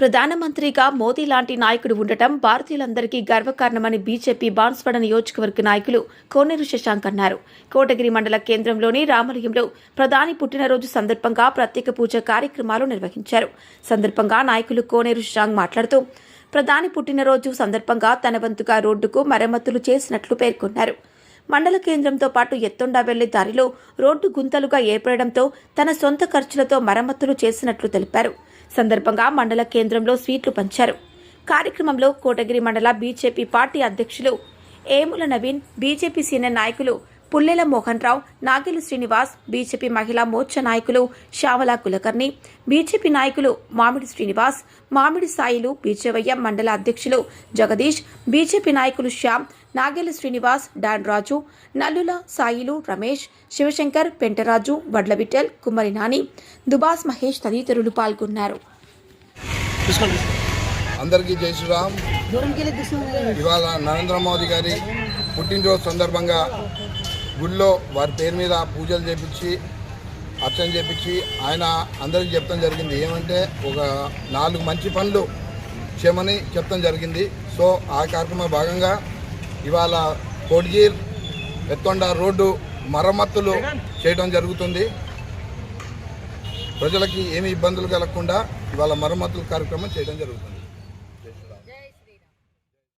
ప్రధానమంత్రిగా మోదీ లాంటి నాయకుడు ఉండటం భారతీయులందరికీ గర్వకారణమని బీజేపీ బాన్స్వాడ నియోజకవర్గ నాయకులు కోనేరు శశాంక్ అన్నారు. కోటగిరి మండల కేంద్రంలోని రామలయంలో ప్రధాని పుట్టినరోజు సందర్భంగా ప్రత్యేక పూజ కార్యక్రమాలు నిర్వహించారు. సందర్భంగా నాయకులు కోనేరు శశాంక్ మాట్లాడుతూ ప్రధాని పుట్టినరోజు సందర్భంగా తన వంతుగా రోడ్డుకు మరమ్మతులు చేసినట్లు పేర్కొన్నారు. మండల కేంద్రంతో పాటు ఎత్తుండా వెళ్ళే దారిలో రోడ్డు గుంతలుగా ఏర్పడడంతో తన సొంత ఖర్చులతో మరమ్మతులు చేసినట్లు తెలిపారు. సందర్భంగా మండల కేంద్రంలో స్వీట్లు పంచారు. కార్యక్రమంలో కోటగిరి మండల బీజేపీ పార్టీ అధ్యక్షులు ఏముల నవీన్ బీజేపీ సీనియర్ నాయకులు పుల్లెల మోహన్ రావు నాగేలు శ్రీనివాస్ బీజేపీ మహిళా మోర్చా నాయకులు శ్యామల కులకర్ణి బీజేపీ నాయకులు మామిడి శ్రీనివాస్ మామిడి సాయిలు బీజేవయ్య మండల అధ్యక్షులు జగదీష్ బీజేపీ నాయకులు శ్యామ్ నాగేలి శ్రీనివాస్ డాన్ రాజు నల్లుల సాయిలు రమేష్ శివశంకర్ పెంటరాజు వడ్ల విఠల్ కుమ్మరి నాని దుబాస్ మహేష్ తదితరులు పాల్గొన్నారు. అందరికీ జై శ్రీరామ్. ఇవాళ నరేంద్ర మోదీ గారి పుట్టినరోజు సందర్భంగా గుళ్ళో వారి పేరు మీద పూజలు చేపించి అర్చన చేపించి ఆయన అందరికీ చెప్పడం జరిగింది. ఏమంటే ఒక నాలుగు మంచి పనులు చేయమని చెప్తాం జరిగింది. సో ఆ కార్యక్రమం భాగంగా ఇవాళ కోడ్గీర్ ఎత్తండ రోడ్డు మరమ్మతులు చేయడం జరుగుతుంది. ప్రజలకి ఏమి ఇబ్బందులు కలగకుండా ఇవాళ మరమ్మతుల కార్యక్రమం చేయడం జరుగుతుంది.